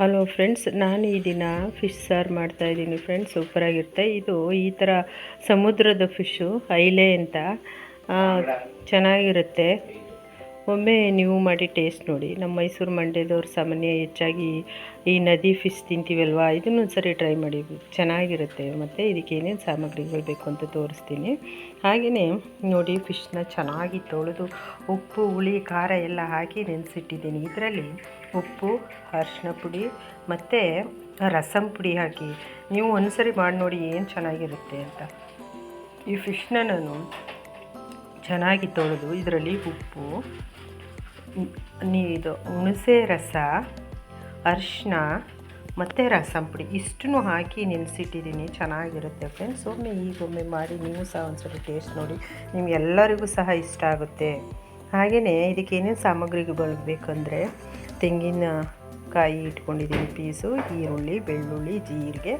Hello friends ನಾನು ಈ ದಿನ ಫಿಶ್ ಸಾರು ಮಾಡ್ತಾಯಿದ್ದೀನಿ ಫ್ರೆಂಡ್ಸ್ ಸೂಪರಾಗಿರುತ್ತೆ ಇದು ಈ ಥರ ಸಮುದ್ರದ ಫಿಶ್ಶು ಐಲೆ ಅಂತ. ಚೆನ್ನಾಗಿರುತ್ತೆ. ಒಮ್ಮೆ ನೀವು ಮಾಡಿ ಟೇಸ್ಟ್ ನೋಡಿ. ನಮ್ಮ ಮೈಸೂರು ಮಂಡ್ಯದವ್ರು ಸಾಮಾನ್ಯ ಹೆಚ್ಚಾಗಿ ಈ ನದಿ ಫಿಶ್ ತಿಂತೀವಲ್ವಾ? ಇದನ್ನು ಸರಿ ಟ್ರೈ ಮಾಡಿ ಚೆನ್ನಾಗಿರುತ್ತೆ. ಮತ್ತು ಇದಕ್ಕೆ ಏನೇನು ಸಾಮಗ್ರಿಗಳು ಬೇಕು ಅಂತ ತೋರಿಸ್ತೀನಿ. ಹಾಗೆಯೇ ನೋಡಿ ಫಿಶ್ನ ಚೆನ್ನಾಗಿ ತೊಳೆದು ಉಪ್ಪು, ಹುಳಿ, ಖಾರ ಎಲ್ಲ ಹಾಕಿ ನೆನೆಸಿಟ್ಟಿದ್ದೀನಿ. ಇದರಲ್ಲಿ ಉಪ್ಪು ಅರಿಶಿನ ಪುಡಿ ಮತ್ತು ರಸಂ ಪುಡಿ ಹಾಕಿ. ನೀವು ಒಂದು ಸರಿ ಮಾಡಿ ನೋಡಿ ಏನು ಚೆನ್ನಾಗಿರುತ್ತೆ ಅಂತ. ಈ ಫಿಶ್ನ ನಾನು ಚೆನ್ನಾಗಿ ತೊಳೆದು ಇದರಲ್ಲಿ ಉಪ್ಪು, ನೀ ಇದು ಹುಣಸೆ ರಸ ಅರಿಶಿನ ಮತ್ತು ರಸಂ ಪುಡಿ ಇಷ್ಟನ್ನು ಹಾಕಿ ನೆನೆಸಿಟ್ಟಿದ್ದೀನಿ. ಚೆನ್ನಾಗಿರುತ್ತೆ ಫ್ರೆಂಡ್ಸ್ ಒಮ್ಮೆ ಈಗೊಮ್ಮೆ ಮಾಡಿ ನೀವು ಸಹ ಒಂದ್ಸರಿ ಟೇಸ್ಟ್ ನೋಡಿ. ನಿಮಗೆಲ್ಲರಿಗೂ ಸಹ ಇಷ್ಟ ಆಗುತ್ತೆ. ಹಾಗೆಯೇ ಇದಕ್ಕೆ ಏನೇನು ಸಾಮಗ್ರಿಗಳು ಬೇಕಂದರೆ ತೆಂಗಿನಕಾಯಿ ಇಟ್ಕೊಂಡಿದ್ದೀನಿ ಪೀಸು, ಈರುಳ್ಳಿ, ಬೆಳ್ಳುಳ್ಳಿ, ಜೀರಿಗೆ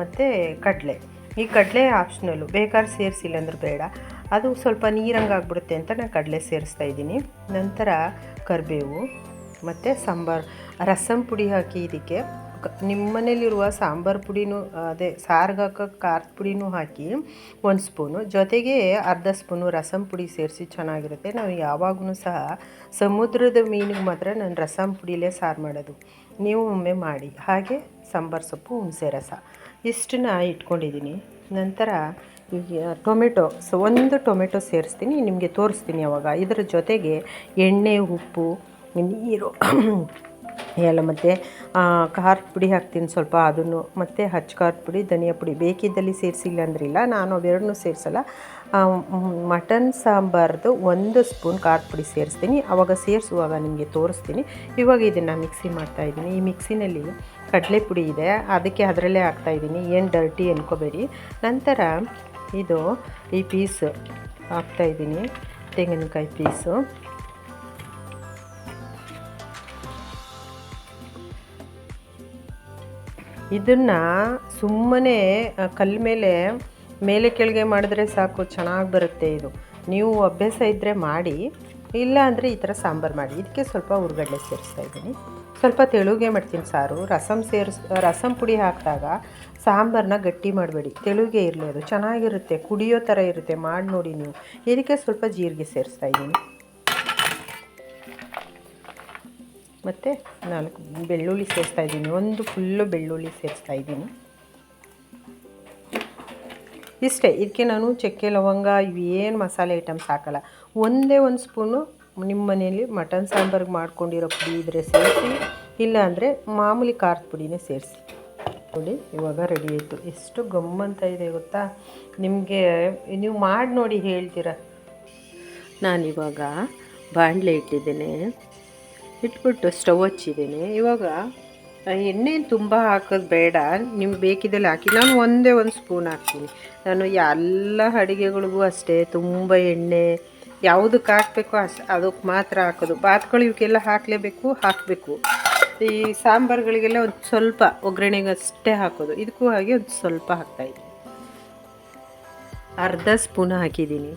ಮತ್ತು ಕಡಲೆ. ಈ ಕಡಲೆ ಆಪ್ಷನಲ್ಲು ಬೇಕಾದ್ರೆ ಸೇರಿಸಿಲ್ಲ ಅಂದ್ರೆ ಬೇಡ. ಅದು ಸ್ವಲ್ಪ ನೀರಂಗೆ ಆಗ್ಬಿಡುತ್ತೆ ಅಂತ ನಾನು ಕಡಲೆ ಸೇರಿಸ್ತಾ ಇದ್ದೀನಿ. ನಂತರ ಕರಿಬೇವು, ಮತ್ತು ಸಾಂಬಾರು, ರಸಂ ಪುಡಿ ಹಾಕಿ ಇದಕ್ಕೆ. ನಿಮ್ಮ ಮನೇಲಿರುವ ಸಾಂಬಾರು ಪುಡಿನೂ ಅದೇ ಸಾರಿಗೆ ಹಾಕೋ ಖಾರದ ಪುಡಿನೂ ಹಾಕಿ ಒಂದು ಸ್ಪೂನು. ಜೊತೆಗೆ ಅರ್ಧ ಸ್ಪೂನು ರಸಂ ಪುಡಿ ಸೇರಿಸಿ ಚೆನ್ನಾಗಿರುತ್ತೆ. ನಾವು ಯಾವಾಗೂ ಸಹ ಸಮುದ್ರದ ಮೀನಿಗೆ ಮಾತ್ರ ನಾನು ರಸಂ ಪುಡಿಲೇ ಸಾರು ಮಾಡೋದು. ನೀವು ಒಮ್ಮೆ ಮಾಡಿ. ಹಾಗೆ ಸಾಂಬಾರು ಸೊಪ್ಪು, ಹುಣಸೆ ರಸ. ಇಷ್ಟನ್ನ ಇಟ್ಕೊಂಡಿದ್ದೀನಿ. ನಂತರ ಈಗ ಟೊಮೆಟೊ, ಸೊ, ಒಂದು ಟೊಮೆಟೊ ಸೇರಿಸ್ತೀನಿ. ನಿಮಗೆ ತೋರಿಸ್ತೀನಿ ಅವಾಗ. ಇದರ ಜೊತೆಗೆ ಎಣ್ಣೆ, ಉಪ್ಪು, ನೀರು ಎಲ್ಲ ಮತ್ತು ಖಾರದ ಪುಡಿ ಹಾಕ್ತೀನಿ ಸ್ವಲ್ಪ ಅದನ್ನು, ಮತ್ತು ಹಚ್ಚ ಖಾರದ ಪುಡಿ, ಧನಿಯಾ ಪುಡಿ ಬೇಕಿದ್ದಲ್ಲಿ ಸೇರಿಸಿಲ್ಲ ಅಂದ್ರಿಲ್ಲ ನಾನು ಅವೆರಡನ್ನೂ ಸೇರಿಸಲ್ಲ. ಮಟನ್ ಸಾಂಬಾರ್ದು ಒಂದು ಸ್ಪೂನ್ ಖಾರದ ಪುಡಿ ಸೇರಿಸ್ತೀನಿ. ಆವಾಗ ಸೇರಿಸುವಾಗ ನಿಮಗೆ ತೋರಿಸ್ತೀನಿ. ಇವಾಗ ಇದನ್ನು ಮಿಕ್ಸಿ ಮಾಡ್ತಾಯಿದ್ದೀನಿ ಈ ಮಿಕ್ಸಿನಲ್ಲಿ ಕಡಲೆ ಪುಡಿ ಇದೆ. ಅದಕ್ಕೆ ಅದರಲ್ಲೇ ಹಾಕ್ತಾಯಿದ್ದೀನಿ ಏನು ಡರ್ಟಿ ಅನ್ಕೋಬೇಡಿ. ನಂತರ ಇದು ಈ ಪೀಸ್ ಹಾಕ್ತಾಯಿದ್ದೀನಿ ತೆಂಗಿನಕಾಯಿ ಪೀಸು ಇದನ್ನು ಸುಮ್ಮನೆ ಕಲ್ಲ ಮೇಲೆ ಮೇಲೆ ಕೆಳಗೆ ಮಾಡಿದ್ರೆ ಸಾಕು, ಚೆನ್ನಾಗಿ ಬರುತ್ತೆ ಇದು. ನೀವು ಅಭ್ಯಾಸ ಇದ್ದರೆ ಮಾಡಿ ಇಲ್ಲ ಅಂದರೆ ಈ ಥರ ಸಾಂಬಾರು ಮಾಡಿ. ಇದಕ್ಕೆ ಸ್ವಲ್ಪ ಹುರ್ಗಡ್ಲೆ ಸೇರಿಸ್ತಾ ಇದ್ದೀನಿ. ಸ್ವಲ್ಪ ತೆಳುಗೆ ಮಾಡ್ತೀನಿ ಸಾರು. ರಸಮ್ ಸೇರಿಸ್ ರಸಮ್ ಪುಡಿ ಹಾಕಿದಾಗ ಸಾಂಬಾರನ್ನ ಗಟ್ಟಿ ಮಾಡಬೇಡಿ. ತೆಳುಗೆ ಇರಲಿ ಅದು. ಚೆನ್ನಾಗಿರುತ್ತೆ. ಕುಡಿಯೋ ಥರ ಇರುತ್ತೆ. ಮಾಡಿ ನೋಡಿ ನೀವು. ಇದಕ್ಕೆ ಸ್ವಲ್ಪ ಜೀರಿಗೆ ಸೇರಿಸ್ತಾ ಇದ್ದೀನಿ. ಮತ್ತು ನಾಲ್ಕು ಬೆಳ್ಳುಳ್ಳಿ ಸೇರಿಸ್ತಾ ಇದ್ದೀನಿ. ಒಂದು ಫುಲ್ಲು ಬೆಳ್ಳುಳ್ಳಿ ಸೇರಿಸ್ತಾ ಇದ್ದೀನಿ. ಇಷ್ಟೇ, ಇದಕ್ಕೆ ನಾನು ಚಕ್ಕೆ, ಲವಂಗ ಇವೇನು ಮಸಾಲೆ ಐಟಮ್ಸ್ ಹಾಕಲ್ಲ. ಒಂದೇ ಒಂದು ಸ್ಪೂನು ನಿಮ್ಮ ಮನೆಯಲ್ಲಿ ಮಟನ್ ಸಾಂಬಾರ್ಗೆ ಮಾಡ್ಕೊಂಡಿರೋ ಪುಡಿ ಇದ್ದರೆ ಸೇರಿಸಿ, ಇಲ್ಲಾಂದರೆ ಮಾಮೂಲಿ ಖಾರದ ಪುಡಿನೇ ಸೇರಿಸಿ. ನೋಡಿ, ಇವಾಗ ರೆಡಿ ಆಯಿತು. ಎಷ್ಟು ಗಮ್ಮಂತ ಇದೆ ಗೊತ್ತಾ? ನಿಮಗೆ ನೀವು ಮಾಡಿ ನೋಡಿ ಹೇಳ್ತೀರ? ನಾನಿವಾಗ ಬಾಣಲೆ ಇಟ್ಟಿದ್ದೇನೆ. ಇಟ್ಬಿಟ್ಟು ಸ್ಟವ್ ಹಚ್ಚಿದ್ದೀನಿ. ಇವಾಗ ಎಣ್ಣೆ ತುಂಬ ಹಾಕೋದು ಬೇಡ. ನಿಮ್ಗೆ ಬೇಕಿದ್ದಲ್ಲಿ ಹಾಕಿ. ನಾನು ಒಂದೇ ಒಂದು ಸ್ಪೂನ್ ಹಾಕ್ತೀನಿ. ನಾನು ಎಲ್ಲ ಅಡುಗೆಗಳಿಗೂ ಅಷ್ಟೇ, ತುಂಬ ಎಣ್ಣೆ ಯಾವುದಕ್ಕೆ ಹಾಕಬೇಕು ಅಸ್, ಅದಕ್ಕೆ ಮಾತ್ರ ಹಾಕೋದು. ಬಾತ್ಗಳು ಇವಕ್ಕೆಲ್ಲ ಹಾಕಲೇಬೇಕು, ಹಾಕಬೇಕು. ಈ ಸಾಂಬಾರುಗಳಿಗೆಲ್ಲ ಒಂದು ಸ್ವಲ್ಪ ಒಗ್ಗರಣೆಗೆ ಅಷ್ಟೇ ಹಾಕೋದು. ಇದಕ್ಕೂ ಹಾಗೆ ಒಂದು ಸ್ವಲ್ಪ ಹಾಕ್ತಾಯಿದ್ದೀನಿ ಅರ್ಧ ಸ್ಪೂನ್ ಹಾಕಿದ್ದೀನಿ.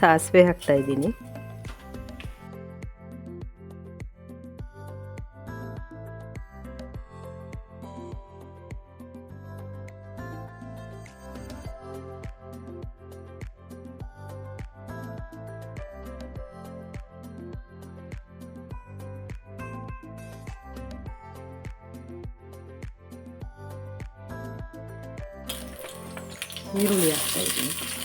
ಸಾಸಿವೆ ಹಾಕ್ತಾ ಇದ್ದೀನಿ ಈರುಳ್ಳಿ ಹಾಕ್ತಾ ಇದ್ದೀನಿ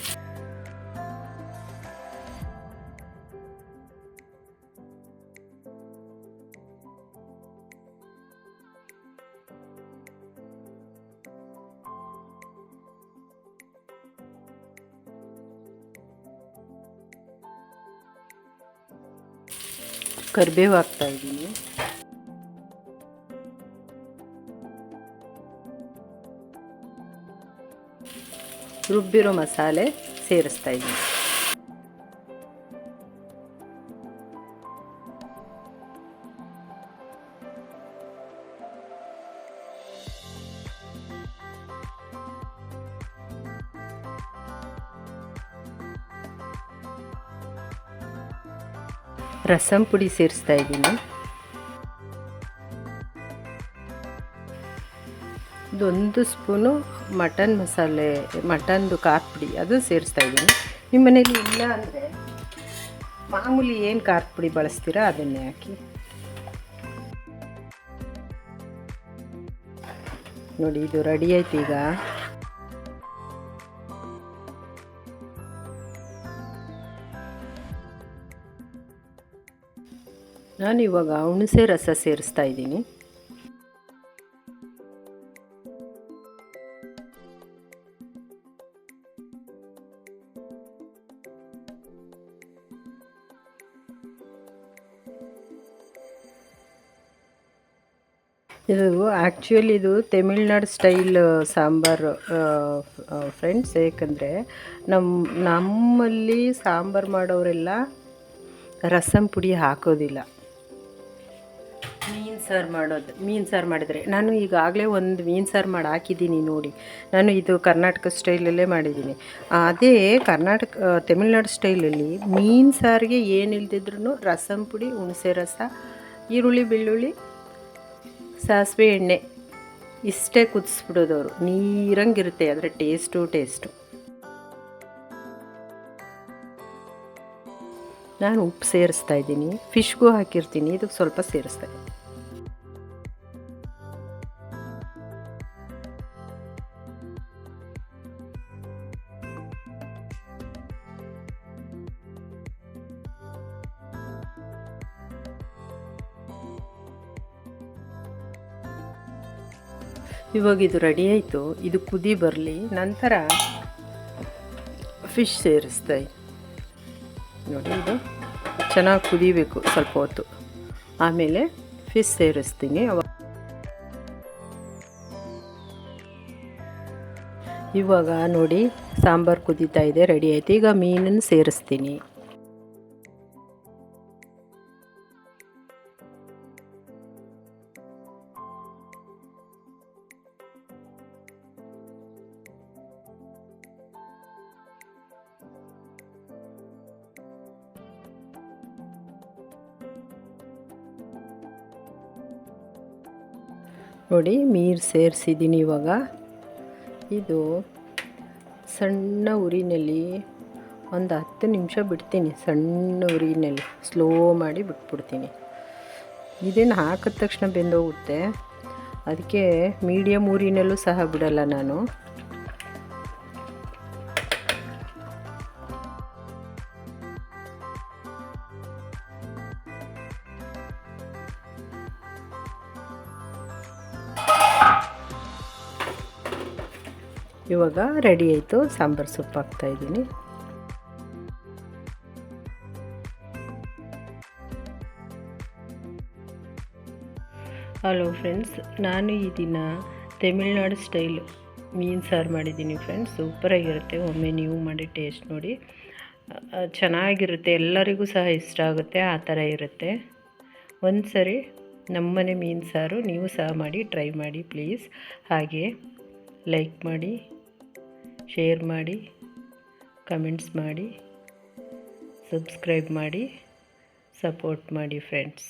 ಕರಿಬೇವು ಹಾಕ್ತಾ ಇದ್ದೀನಿ ರುಬ್ಬಿರೋ ಮಸಾಲೆ ಸೇರಿಸ್ತಾ ಇದ್ದೀನಿ ರಸಂ ಪುಡಿ ಸೇರಿಸ್ತಾ ಇದ್ದೀನಿ. ಇದೊಂದು ಸ್ಪೂನು ಮಟನ್ ಮಸಾಲೆ, ಮಟನ್ದು ಖಾರ ಪುಡಿ, ಅದು ಸೇರಿಸ್ತಾ ಇದ್ದೀನಿ. ನಿಮ್ಮ ಮನೇಲಿ ಇಲ್ಲ ಅಂದರೆ ಮಾಮೂಲಿ ಏನು ಖಾರ ಪುಡಿ ಬಳಸ್ತೀರಾ ಅದನ್ನೇ ಹಾಕಿ. ನೋಡಿ, ಇದು ರೆಡಿ ಆಯ್ತು ಈಗ. ನಾನು ಇವಾಗ ಹುಣಸೆ ರಸ ಸೇರಿಸ್ತಾ ಇದ್ದೀನಿ. ಇದು ಆ್ಯಕ್ಚುಲಿ ಇದು ತಮಿಳ್ನಾಡು ಸ್ಟೈಲ್ ಸಾಂಬಾರು ಫ್ರೆಂಡ್ಸ್ ಏಕೆಂದರೆ ನಮ್ಮ ನಮ್ಮಲ್ಲಿ ಸಾಂಬಾರು ಮಾಡೋರೆಲ್ಲ ರಸಂ ಪುಡಿ ಹಾಕೋದಿಲ್ಲ. ಸಾರು ಮಾಡೋದು, ಮೀನು ಸಾರು ಮಾಡಿದರೆ. ನಾನು ಈಗಾಗಲೇ ಒಂದು ಮೀನು ಸಾರು ಮಾಡಿ ಹಾಕಿದ್ದೀನಿ ನೋಡಿ. ನಾನು ಇದು ಕರ್ನಾಟಕ ಸ್ಟೈಲಲ್ಲೇ ಮಾಡಿದ್ದೀನಿ. ಅದೇ ಕರ್ನಾಟಕ ತಮಿಳ್ನಾಡು ಸ್ಟೈಲಲ್ಲಿ ಮೀನು ಸಾರಿಗೆ ಏನು ಇಲ್ದಿದ್ರು ರಸಂ ಪುಡಿ, ಹುಣಸೆ ರಸ, ಈರುಳ್ಳಿ, ಬೆಳ್ಳುಳ್ಳಿ, ಸಾಸಿವೆ ಎಣ್ಣೆ ಇಷ್ಟೇ ಕುದಿಸ್ಬಿಡೋದು ಅವರು ನೀರಂಗಿರುತ್ತೆ ಅದರ ಟೇಸ್ಟು ಟೇಸ್ಟು. ನಾನು ಉಪ್ಪು ಸೇರಿಸ್ತಾ ಇದ್ದೀನಿ. ಫಿಶ್ಗೂ ಹಾಕಿರ್ತೀನಿ, ಇದಕ್ಕೆ ಸ್ವಲ್ಪ ಸೇರಿಸ್ತಾ ಇವಾಗ ಇದು ರೆಡಿ ಆಯಿತು. ಇದು ಕುದಿ ಬರಲಿ, ನಂತರ ಫಿಶ್ ಸೇರಿಸ್ತಾ ನೋಡಿ ಇದು ಚೆನ್ನಾಗಿ ಕುದಿಬೇಕು ಸ್ವಲ್ಪ ಹೊತ್ತು. ಆಮೇಲೆ ಫಿಶ್ ಸೇರಿಸ್ತೀನಿ. ಇವಾಗ ನೋಡಿ ಸಾಂಬಾರು ಕುದೀತಾ ಇದೆ ರೆಡಿ ಆಯಿತು. ಈಗ ಮೀನನ್ನು ಸೇರಿಸ್ತೀನಿ. ನೋಡಿ ನೀರು ಸೇರಿಸಿದ್ದೀನಿ ಇವಾಗ. ಇದು ಸಣ್ಣ ಉರಿನಲ್ಲಿ ಒಂದು ಹತ್ತು ನಿಮಿಷ ಬಿಡ್ತೀನಿ, ಸಣ್ಣ ಉರಿನಲ್ಲಿ. ಸ್ಲೋ ಮಾಡಿ ಬಿಟ್ಬಿಡ್ತೀನಿ. ಇದೇನು ಹಾಕಿದ ತಕ್ಷಣ ಬೆಂದೋಗುತ್ತೆ ಅದಕ್ಕೆ ಮೀಡಿಯಮ್ ಊರಿನಲ್ಲೂ ಸಹ ಬಿಡಲ್ಲ ನಾನು. ಇವಾಗ ರೆಡಿ ಆಯಿತು, ಸಾಂಬಾರು ಸೊಪ್ಪು ಹಾಕ್ತಾಯಿದ್ದೀನಿ ಹಲೋ ಫ್ರೆಂಡ್ಸ್ ನಾನು ಈ ದಿನ ತಮಿಳ್ನಾಡು ಸ್ಟೈಲ್ ಮೀನು ಸಾರು ಮಾಡಿದ್ದೀನಿ ಫ್ರೆಂಡ್ಸ್ ಸೂಪರಾಗಿರುತ್ತೆ ಒಮ್ಮೆ ನೀವು ಮಾಡಿ ಟೇಸ್ಟ್ ನೋಡಿ. ಚೆನ್ನಾಗಿರುತ್ತೆ, ಎಲ್ಲರಿಗೂ ಸಹ ಇಷ್ಟ ಆಗುತ್ತೆ, ಆ ಥರ ಇರುತ್ತೆ. ಒಂದು ಸರಿ ನಮ್ಮನೆ ಮೀನು ಸಾರು ನೀವು ಸಹ ಮಾಡಿ ಟ್ರೈ ಮಾಡಿ ಪ್ಲೀಸ್ ಹಾಗೆ ಲೈಕ್ ಮಾಡಿ. ಶೇರ್ ಮಾಡಿ ಕಮೆಂಟ್ಸ್ ಮಾಡಿ ಸಬ್ಸ್ಕ್ರೈಬ್ ಮಾಡಿ ಸಪೋರ್ಟ್ ಮಾಡಿ ಫ್ರೆಂಡ್ಸ್